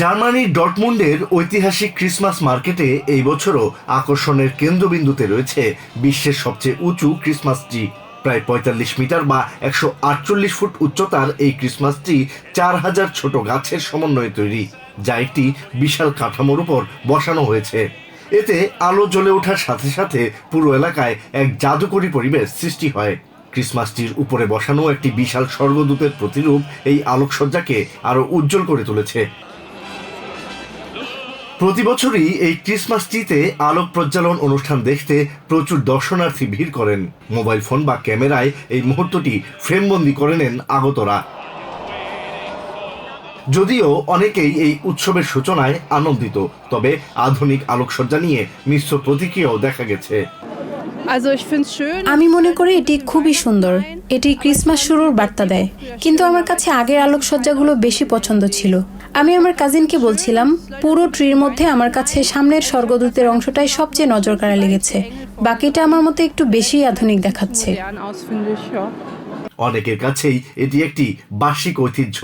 জার্মানির ডটমুন্ডের ঐতিহাসিক ক্রিসমাস মার্কেটে এই বছরও আকর্ষণের কেন্দ্রবিন্দুতে রয়েছে বিশ্বের সবচেয়ে উঁচু ক্রিসমাস ট্রি প্রায় পঁয়তাল্লিশ মিটার বা একশো আটচল্লিশ ফুট উচ্চতার এই ক্রিসমাস ট্রি চার হাজার ছোট গাছের সমন্বয়ে তৈরি, যা একটি বিশাল কাঠামোর উপর বসানো হয়েছে। এতে আলো জ্বলে ওঠার সাথে সাথে পুরো এলাকায় এক জাদুকরী পরিবেশ সৃষ্টি হয়। ক্রিসমাস ট্রির উপরে বসানো একটি বিশাল স্বর্গদূতের প্রতিরূপ এই আলোকসজ্জাকে আরও উজ্জ্বল করে তুলেছে। প্রতি বছরই এই ক্রিসমাস ট্রিতে আলোক প্রজ্বালন অনুষ্ঠান দেখতে প্রচুর দর্শনার্থী ভিড় করেন। মোবাইল ফোন বা ক্যামেরায় এই মুহূর্তটি ফ্রেমবন্দি করে নেন আগতরা। যদিও অনেকেই এই উৎসবের সূচনায় আনন্দিত, তবে আধুনিক আলোকসজ্জা নিয়ে মিশ্র প্রতিক্রিয়াও দেখা গেছে। আমি মনে করি এটি খুবই সুন্দর। এটি ক্রিসমাস শুরুর বার্তা দেয়। কিন্তু আমার কাছে আগের আলোকসজ্জাগুলো বেশি পছন্দ ছিল। আমি আমার কাজিনকে বলছিলাম পুরো ট্রির মধ্যে আমার কাছে সামনের স্বর্গদূতের অংশটাই সবচেয়ে নজর কাড়া লেগেছে। বাকিটা আমার মতে একটু বেশি আধুনিক দেখাচ্ছে। অনেকের কাছেই এটি একটি বার্ষিক ঐতিহ্য.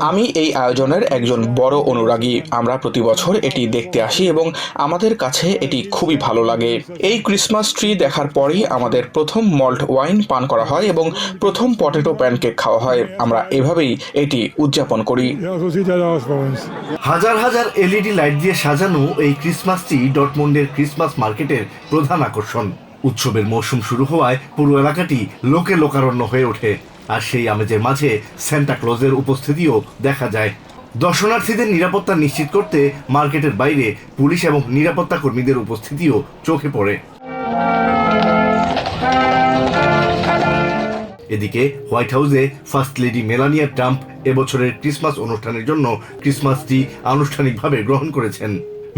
আমি এই আয়োজনের একজন বড় অনুরাগী আমরা প্রতি বছর এটি দেখতে আসি এবং আমাদের কাছে এটি খুবই ভালো লাগে এই ক্রিসমাস ট্রি দেখার পরেই আমাদের প্রথম মল্ট ওয়াইন পান করা হয় এবং প্রথম পটেটো প্যানকেক খাওয়া হয় আমরা এভাবেই এটি উদযাপন করি. হাজার হাজার এলইডি লাইট দিয়ে সাজানো এই ক্রিসমাসটি ডটমন্ডের ক্রিসমাস মার্কেটের প্রধান আকর্ষণ উৎসবের মৌসুম শুরু হওয়ায় পুরো এলাকাটি লোকে লোকারণ্য হয়ে ওঠে। আর সেই আমেজের মাঝে স্যান্টা ক্লজের উপস্থিতিও দেখা যায়। দর্শনার্থীদের নিরাপত্তা নিশ্চিত করতে মার্কেটের বাইরে পুলিশ এবং নিরাপত্তা কর্মীদের উপস্থিতিও চোখে পড়ে। এদিকে হোয়াইট হাউসে ফার্স্ট লেডি মেলানিয়া ট্রাম্প এবছরের ক্রিসমাস অনুষ্ঠানের জন্য ক্রিসমাস ট্রি আনুষ্ঠানিকভাবে গ্রহণ করেছেন।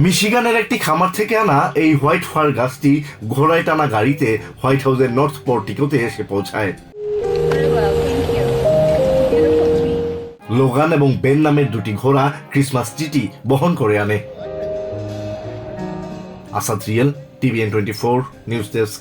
মিশিগানের একটি খামার থেকে আনা এই হোয়াইট ফার গাছটি ঘোড়ায় টানা গাড়িতে হোয়াইট হাউসের নর্থ পোর্টিকোতে এসে পৌঁছায়। লোগান এবং বেন নামের দুটি ঘোড়া ক্রিসমাস ট্রিটি বহন করে আনে। Asad real, TVN twenty four, news desk.